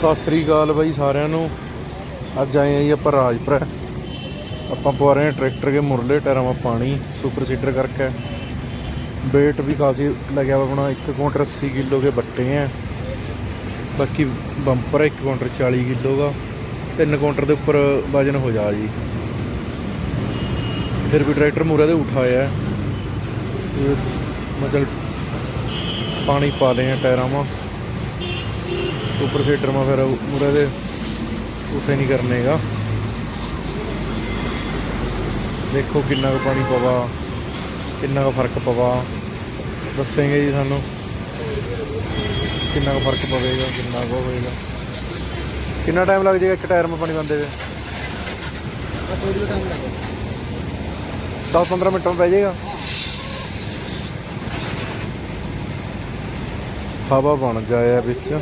ਸਤਿ ਸ੍ਰੀ ਅਕਾਲ ਬਾਈ ਸਾਰਿਆਂ ਨੂੰ। ਅੱਜ ਆਏ ਆ ਜੀ ਆਪਾਂ ਰਾਜਪੁਰਾ। ਆਪਾਂ ਪਵਾ ਰਹੇ ਹਾਂ ਟਰੈਕਟਰ ਕੇ ਮੁਰਲੇ, ਟਾਇਰਾਂ ਮਾ ਪਾਣੀ, ਸੁਪਰ ਸੀਡਰ ਕਰਕੇ। weight ਵੀ ਖਾਸੀ ਲੱਗਿਆ ਵਾ ਆਪਣਾ 1 ਕੁਇੰਟਲ 80 ਕਿਲੋ ਕੇ ਬੱਟੇ ਹੈ ਬਾਕੀ ਬੰਪਰ 1 ਕੁਇੰਟਲ 40 ਕਿਲੋ ਦਾ। 3 ਕੁਇੰਟਲ ਦੇ ਉੱਪਰ ਵਜਨ ਹੋ ਜਾ ਜੀ। ਫਿਰ ਵੀ ਟਰੈਕਟਰ ਮੂਰੇ ਦੇ ਉਠਾਇਆ ਮਤਲਬ ਪਾਣੀ ਪਾ ਲਏ ਆ ਟਾਇਰਾਂ ਮਾ ਸੁਪਰ ਸੀਡਰ ਮਾ ਫਿਰ ਮੂਰੇ ਦੇ ਉਠੇ ਨਹੀਂ ਕਰਨੇਗਾ ਦੇਖੋ ਕਿੰਨਾ ਕੁ ਪਾਣੀ ਪਵਾ, ਕਿੰਨਾ ਕੁ ਫ਼ਰਕ ਪਵਾ। ਦੱਸੇਂਗੇ ਜੀ ਸਾਨੂੰ ਕਿੰਨਾ ਕੁ ਫ਼ਰਕ ਪਵੇਗਾ, ਕਿੰਨਾ ਕੁ ਹੋਏਗਾ ਕਿੰਨਾ ਟਾਈਮ ਲੱਗ ਜਾਏਗਾ ਇੱਕ ਟਾਇਰ ਮਾ ਪਾਣੀ ਪਾਉਂਦੇ ਵੇ ਥੋੜੀ ਟਾਈਮ ਲੱਗੇਗਾ 10-15 ਮਿੰਟਾਂ ਪੈ ਜਾਏਗਾ। ਹਵਾ ਬਣ ਜਾਇਆ ਵਿੱਚ।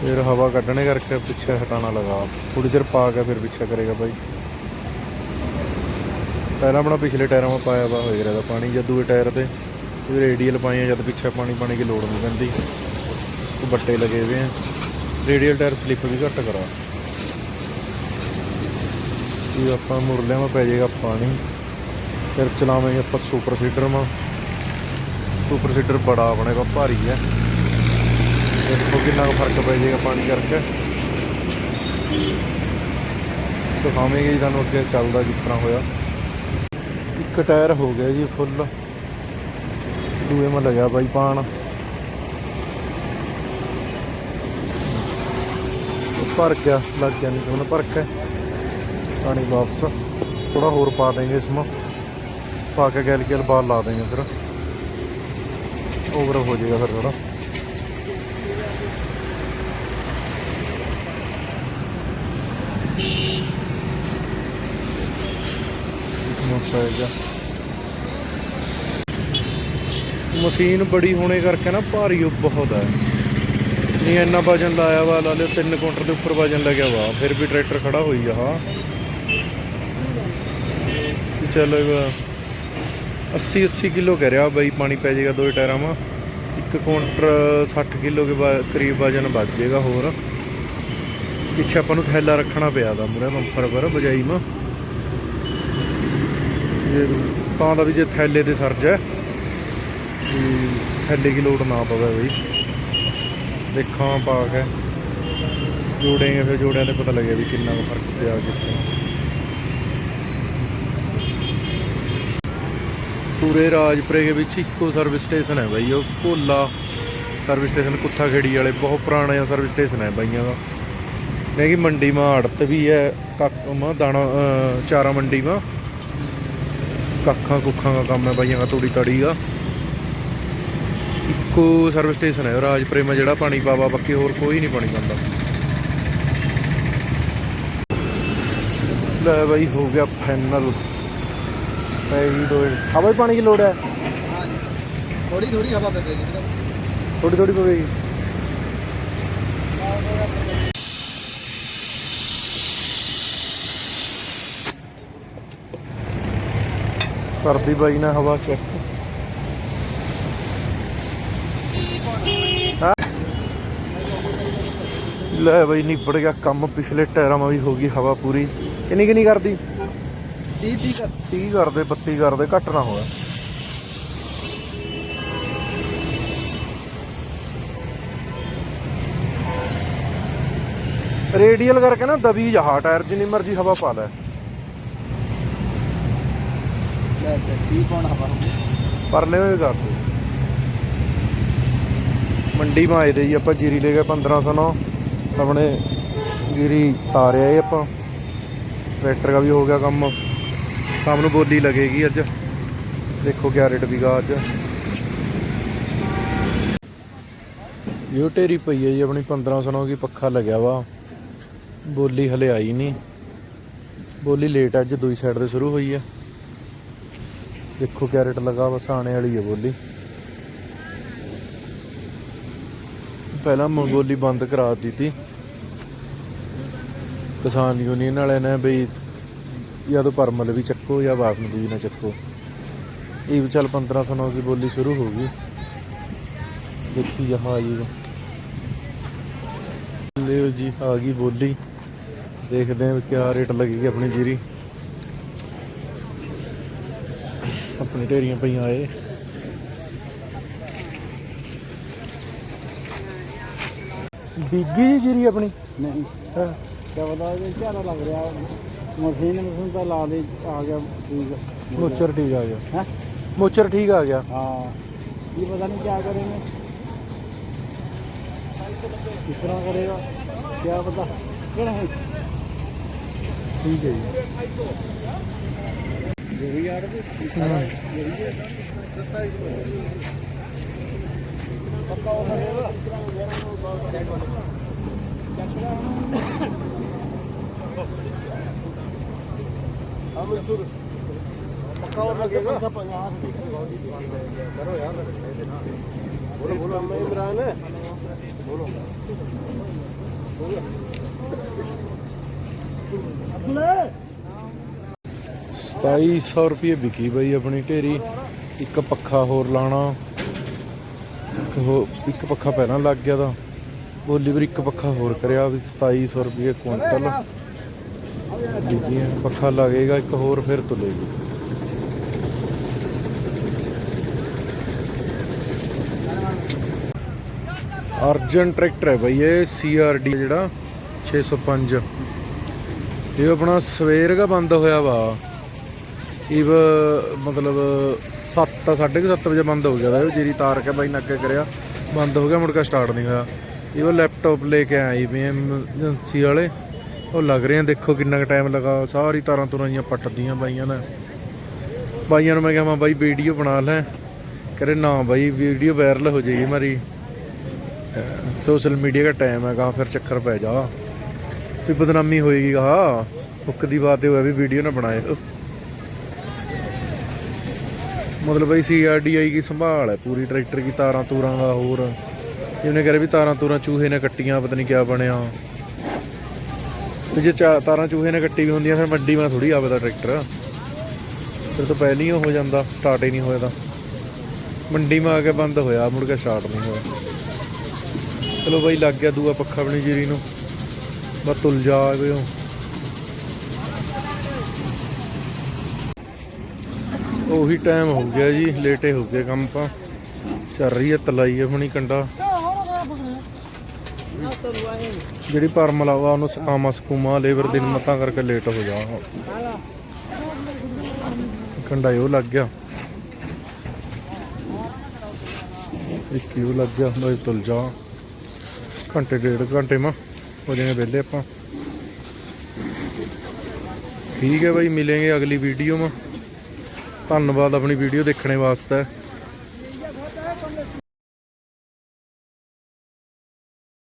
ਫਿਰ ਹਵਾ ਕੱਢਣੇ ਕਰਕੇ ਪਿੱਛੇ ਹਟਾਣਾ ਲਗਾ। ਥੋੜੀ ਦੇਰ ਪਾ ਕੇ ਫਿਰ ਪਿੱਛੇ ਕਰੇਗਾ ਭਾਈ ਪਹਿਲਾਂ ਆਪਣਾ ਪਿਛਲੇ ਟਾਇਰਾਂ 'ਮਾ ਪਾਇਆ ਵਾ ਹੋਏਗਾ ਇਹਦਾ ਪਾਣੀ ਜਦ ਦੂਏ ਟਾਇਰ ਤੇ। ਰੇਡੀਅਲ ਪਾਏ ਜਦ ਪਿੱਛੇ ਪਾਣੀ ਪਾਣੀ ਦੀ ਲੋੜ ਨਹੀਂ ਪੈਂਦੀ। ਉਹ ਬੱਟੇ ਲਗੇ ਹੋਏ ਆ। ਰੇਡੀਅਲ ਟਾਇਰ ਸਲਿੱਪ ਵੀ ਘੱਟ ਕਰਾ। ਇਹ ਆਪਾਂ ਮੁਰਲਿਆਂ 'ਮਾ ਪੈ ਜਾਏਗਾ ਪਾਣੀ। ਫਿਰ ਚਲਾਵਾਂਗੇ ਆਪਾਂ ਸੁਪਰ ਸੀਡਰ ਮਾ ਸੁਪਰ ਸੀਡਰ ਬੜਾ ਆਪਣੇ ਕੋਲ ਭਾਰੀ ਹੈ ਦੇਖੋ ਕਿੰਨਾ ਕੁ ਫ਼ਰਕ ਪੈ ਜਾਏਗਾ ਪਾਣੀ ਕਰਕੇ। ਦਿਖਾਵਾਂਗੇ ਜੀ ਤੁਹਾਨੂੰ ਅੱਗੇ ਚੱਲਦਾ ਕਿਸ ਤਰ੍ਹਾਂ ਹੋਇਆ। ਇੱਕ ਟਾਇਰ ਹੋ ਗਿਆ ਜੀ ਫੁੱਲ। ਦੂਏ ਮਾ ਲੱਗਿਆ ਬਾਈ ਪਾਣ। ਭਰ ਗਿਆ, ਲੱਗ ਗਿਆ ਨਹੀਂ ਤੁਹਾਨੂੰ ਭਰ ਕੇ ਪਾਣੀ ਵਾਪਸ। ਥੋੜਾ ਹੋਰ ਪਾ ਦੇਂਗੇ ਇਸਮਾ ਪਾ ਕੇ ਗੈਲ ਗੈਲ ਬਾਲ ਲਾ ਦੇंगे ਫਿਰ। ਓਵਰ ਹੋ ਜਾਏਗਾ ਫਿਰ ਥੋੜਾ ਮਸ਼ੀਨ ਬੜੀ ਹੋਣੇ ਕਰਕੇ ਨਾ ਭਾਰੀ ਬਹੁਤ ਹੈ ਨਹੀਂ, ਇੰਨਾ ਵਜਨ ਲਾਇਆ ਵਾ, ਲਾ ਲਿਓ 3 ਕੁਇੰਟਲ ਦੇ ਉੱਪਰ ਵਜਨ ਲੱਗਿਆ ਵਾ, ਫਿਰ ਵੀ ਟਰੈਕਟਰ ਖੜਾ ਹੋਈ ਆ, ਹਾਂ। ਚੱਲੇਗਾ 80 80 ਕਿਲੋ ਕਹਿ ਰਿਹਾ ਬਾਈ, ਪਾਣੀ ਪੈ ਜਾਏਗਾ ਦੋ ਟਾਇਰਾਂ ਮਾ। ਇੱਕ ਕੁਇੰਟਲ 60 ਕਿਲੋ ਕੇ ਕਰੀਬ ਵਜਨ ਵੱਧ ਜਾਏਗਾ ਹੋਰ। ਪਿੱਛੇ ਆਪਾਂ ਨੂੰ ਥੈਲਾ ਰੱਖਣਾ ਪਿਆ ਦਾ ਮੂਰੇ ਬੰਪਰ ਪਰ, ਬਜਾਈ ਮਾ। ਇਹ ਤਾਂ ਦਾ ਵੀ ਜੇ ਥੈਲੇ ਤੇ ਸਰਜ ਹੈ ਵੀ ਥੈਲੇ ਕੀ ਲੋਡ ਨਾ ਪਵੇ ਬਈ। ਦੇਖਾਂ ਪਾ ਕੇ। ਜੋੜੇਂਗੇ ਫਿਰ ਜੋੜਿਆਂ ਤੇ ਪਤਾ ਲੱਗਿਆ ਵੀ ਕਿੰਨਾ ਕੁ ਫ਼ਰਕ ਪਿਆ ਕਿੱਥੇ ਪੂਰੇ ਰਾਜਪੁਰੇ ਦੇ ਵਿੱਚ ਇੱਕੋ ਸਰਵਿਸ ਸਟੇਸ਼ਨ ਹੈ ਬਾਈ, ਉਹ ਭੋਲਾ ਸਰਵਿਸ ਸਟੇਸ਼ਨ ਕੁੱਥਾ ਖੇੜੀ ਵਾਲੇ, ਬਹੁਤ ਪੁਰਾਣਾ ਸਰਵਿਸ ਸਟੇਸ਼ਨ ਹੈ ਬਾਈਆਂ ਦਾ। ਨਹੀਂ ਕਿ ਮੰਡੀ ਮਾ ਆੜਤ ਵੀ ਹੈ ਕੱਖ ਮਾ ਦਾਣਾ ਅਹ, ਚਾਰਾ ਮੰਡੀ ਮਾ ਕੱਖਾਂ ਕੁੱਖਾਂ ਦਾ ਕੰਮ ਹੈ ਬਾਈਆਂ ਦਾ ਤੂੜੀ ਤੜੀ ਦਾ ਇੱਕੋ ਸਰਵਿਸ ਸਟੇਸ਼ਨ ਹੈ ਰਾਜਪੁਰੇ ਮਾ ਜਿਹੜਾ ਪਾਣੀ ਪਾਵਾ ਬਾਕੀ ਹੋਰ ਕੋਈ ਨਹੀਂ ਪਾਣੀ ਪਾਉਂਦਾ ਲੈ ਬਾਈ ਹੋ ਗਿਆ ਫਾਈਨਲ ਪੈ ਗਈ ਦੋ ਹਵਾ ਹੀ ਪਾਣੀ ਦੀ ਲੋੜ ਹੈ हाँ जी थोड़ी थोड़ी हवा बचेगी सिर्फ ਥੋੜੀ ਥੋੜੀ ਪਵੇਗੀ ਕਰਦੀ ਬਾਈ ਨਾ ਹਵਾ ਚੈੱਕ। ਲੈ ਬਈ ਨਿਬੜ ਗਿਆ ਕੰਮ ਪਿਛਲੇ ਟਾਇਰਾਂ ਮਾ ਵੀ ਹੋ ਗਈ ਹਵਾ ਪੂਰੀ। ਕਿੰਨੀ ਕਿੰਨੀ ਕਰਦੀ? 30 30 ਕਰ। 30 ਕਰਦੇ 32 ਕਰਦੇ ਘੱਟ ਨਾ ਹੋਇਆ। ਰੇਡੀਅਲ ਕਰਕੇ ਨਾ ਦਬੀ ਜਹਾ ਟਾਇਰ ਜਿੰਨੀ ਮਰਜ਼ੀ ਹਵਾ ਪਾ ਲੈ। ਕੀ ਪਾਉਣਾ ਪਰਲੇ ਹੋਏ ਕਰ ਦਿਓ ਮੰਡੀ ਮਾਂ ਆਏ ਜੀ ਆਪਾਂ, ਜੀਰੀ ਲੈ ਗਏ 1500 ਨਾਲ ਆਪਣੇ ਜੀਰੀ ਤਾਰਿਆ ਇਹ ਆਪਾਂ। ਟਰੈਕਟਰ ਦਾ ਵੀ ਹੋ ਗਿਆ ਕੰਮ। ਸ਼ਾਮ ਨੂੰ ਬੋਲੀ ਲੱਗੇਗੀ ਅੱਜ। ਦੇਖੋ ਕਿਆ ਰੇਟ ਵੀਗਾ ਅੱਜ। ਯੋ ਟੇਰੀ ਪਈ ਹੈ ਜੀ ਆਪਣੀ 1500 ਨਾਲ ਕੀ ਪੱਖਾ ਲੱਗਿਆ ਵਾ। ਬੋਲੀ ਹਲੇ ਆਈ ਨਹੀਂ। ਬੋਲੀ ਲੇਟ ਅੱਜ ਦੂਈ ਸਾਈਡ ਤੇ ਸ਼ੁਰੂ ਹੋਈ ਹੈ ਦੇਖੋ ਕਿਆ ਰੇਟ ਲਗਾ ਬਸ ਵਾਲੀ ਹੈ ਬੋਲੀ। ਪਹਿਲਾਂ ਮੰਗੋਲੀ ਬੰਦ ਕਰਾ ਦਿੱਤੀ। ਕਿਸਾਨ ਯੂਨੀਅਨ ਵਾਲਿਆਂ ਨੇ ਬਈ ਜਾਂ ਤਾਂ ਪਰਮਲ ਵੀ ਚੱਕੋ ਜਾਂ ਬਾਸਮਤੀ ਵੀ ਨਾ ਚੱਕੋ। ਇਹ ਵੀ ਚੱਲ 1509 ਦੀ ਬੋਲੀ ਸ਼ੁਰੂ ਹੋ ਗਈ। ਦੇਖੀ ਜਹਾ ਜੀ। ਲਿਓ ਜੀ, ਆ ਗਈ ਬੋਲੀ। ਦੇਖਦੇ ਹਾਂ ਕਿਆ ਰੇਟ ਲੱਗੇਗੀ ਆਪਣੀ ਜੀਰੀ। ਆਪਣੀ ਢੇਰੀਆਂ ਪਈਆਂ ਏ ਬਿੱਗੀ ਜੀ ਜੀਰੀ ਆਪਣੀ? ਨਹੀਂ। ਕਿਆ ਬਤਾ ਇਹ ਝਾੜਾ ਲੱਗ ਰਿਹਾ। ਮਸ਼ੀਨ ਮਸ਼ੀਨ ਤਾਂ ਲਾ ਦੇ ਆ ਗਿਆ ਠੀਕ ਮੋਚਰ ਠੀਕ ਆ ਗਿਆ। ਹੈ? ਮੋਚਰ ਠੀਕ ਆ ਗਿਆ। ਹਾਂ। ਇਹ ਪਤਾ ਨਹੀਂ ਕਿਆ ਕਰੇਗੇ। ਕਿਸ ਤਰ੍ਹਾਂ ਕਰੇਗਾ। ਕਿਆ ਪਤਾ। ਕਿਹੜਾ ਹੈ? ਠੀਕ ਹੈ ਜੀ। ये भी यार ਹਾਂ। पक्का हो सकेगा पक्का और लगेगा करो यार बोलो बोलो मैं इमरान है बोलो 2700 ਰੁਪਏ ਵਿਕੀ ਬਈ ਆਪਣੀ ਢੇਰੀ। ਇੱਕ ਪੱਖਾ ਹੋਰ ਲਾਣਾ ਇੱਕ ਇੱਕ ਪੱਖਾ ਪਹਿਲਾਂ ਲੱਗ ਗਿਆ ਤਾਂ। ਬੋਲੀ ਵੀਰ, ਇੱਕ ਪੱਖਾ ਹੋਰ ਕਰਿਆ ਵੀ 2700 ਰੁਪਏ ਕੁਇੰਟਲ। ਵਿਕੀ ਪੱਖਾ ਲੱਗੇਗਾ, ਇੱਕ ਹੋਰ ਫਿਰ ਤੁਲੇਗੀ ਅਰਜਨ ਟਰੈਕਟਰ ਹੈ ਬਈ ਇਹ ਸੀਆਰਡੀ ਜਿਹੜਾ 605 ਇਹ ਆਪਣਾ ਸਵੇਰ ਦਾ ਬੰਦ ਹੋਇਆ ਵਾ। ਈਵ ਮਤਲਬ 7 7:30 ਵਜੇ ਬੰਦ ਹੋ ਗਿਆ ਦਾ ਇਹ ਤਾਰ ਕੇ ਬਾਈ ਨੇ ਅੱਗੇ ਕਰਿਆ। ਬੰਦ ਹੋ ਗਿਆ, ਮੁੜ ਕੇ ਸਟਾਰਟ ਨਹੀਂ ਹੋਇਆ। ਇਹ ਲੈਪਟਾਪ ਲੈ ਕੇ ਆਈ ਵੀ ਏਜੰਸੀ ਵਾਲੇ, ਉਹ ਲੱਗ ਰਹੇ ਆ, ਦੇਖੋ ਕਿੰਨਾ ਕੁ ਟਾਈਮ ਲਗਾ। ਸਾਰੀ ਤਾਰਾਂ ਤੁਰਾਂ ਜੀਆਂ ਪੱਟਦੀਆਂ ਬਾਈਆਂ ਨੇ ਬਾਈਆਂ ਨੂੰ ਮੈਂ ਕਿਹਾ, ਮੈਂ ਬਾਈ ਵੀਡੀਓ ਬਣਾ ਲੈ। ਕਰੇ ਨਾ ਬਾਈ, ਵੀਡੀਓ ਵਾਇਰਲ ਹੋ ਜਾਏਗੀ ਮਾਰੀ। ਸੋਸ਼ਲ ਮੀਡੀਆ ਦਾ ਟਾਈਮ ਹੈਗਾ, ਫਿਰ ਚੱਕਰ ਪੈ ਜਾ। ਵੀ ਬਦਨਾਮੀ ਹੋਏਗੀ ਹਾ ਹੁੱਕ ਦੀ ਬਾਤ ਇਹ ਹੋਇਆ ਵੀ ਵੀਡੀਓ ਨਾ ਬਣਾਏ। ਮਤਲਬ ਬਈ ਸੀਆਰਡੀਆਈ ਦੀ ਸੰਭਾਲ ਹੈ, ਪੂਰੀ ਟਰੈਕਟਰ ਦੀ ਤਾਰਾਂ ਤੂਰਾਂ ਦਾ ਹੋਰ। ਇਹਨੇ ਕਰੇ ਵੀ ਤਾਰਾਂ ਤੂਰਾਂ ਚੂਹੇ ਨੇ ਕੱਟੀਆਂ, ਪਤਾ ਨਹੀਂ ਕਿਆ ਬਣਿਆ। ਤੇ ਜੇ ਚਾ- ਤਾਰਾਂ ਚੂਹੇ ਨੇ ਕੱਟੀ ਵੀ ਹੁੰਦੀਆਂ, ਫਿਰ ਮੰਡੀ ਮੈਂ ਥੋੜੀ ਆਵੇਦਾ ਟਰੈਕਟਰ। ਫਿਰ ਤਾਂ ਪਹਿਲਾਂ ਹੀ ਹੋ ਜਾਂਦਾ ਸਟਾਰਟ ਹੀ ਨਹੀਂ ਹੋਇਆ ਤਾਂ। ਮੰਡੀ ਮੈਂ ਆ ਕੇ ਬੰਦ ਹੋਇਆ, ਮੁੜ ਕੇ ਸਟਾਰਟ ਨਹੀਂ ਹੋਇਆ। ਚਲੋ ਬਈ, ਲੱਗ ਗਿਆ ਦੂਆ ਪੱਖਾ ਆਪਣੀ ਜੀਰੀ ਨੂੰ। ਬਸ ਤੁਲ ਜਾਵੇ ਉਹ। ਉਹੀ ਟਾਈਮ ਹੋ ਗਿਆ ਜੀ ਲੇਟੇ ਹੋ ਗਏ ਕੰਮ ਤਾਂ। ਚੱਲ ਰਹੀ ਹੈ ਤਲਾਈ ਆਪਣੀ ਕੰਡਾ। ਜਿਹੜੀ ਪਰਮ ਲਾਵਾ ਉਹਨੂੰ ਸਕਾਮਾ ਸਕੂਮਾ ਲੇਬਰ ਦਿਨ ਮਤਾਂ ਕਰਕੇ ਲੇਟ ਹੋ ਜਾ। ਕੰਡਾ ਉਹ ਲੱਗ ਗਿਆ। ਇੱਕ ਹੀ ਲੱਗ ਗਿਆ ਬਈ ਤੁਲ ਜਾ। ਘੰਟੇ, ਡੇਢ ਘੰਟੇ ਮਾ, ਹੋ ਜਾਣੇ ਵਿਹਲੇ ਆਪਾਂ। ਠੀਕ ਹੈ ਬਾਈ, ਮਿਲਾਂਗੇ ਅਗਲੀ ਵੀਡੀਓ ਮਾ। ਧੰਨਵਾਦ ਆਪਣੀ ਵੀਡੀਓ ਦੇਖਣੇ ਵਾਸਤੇ।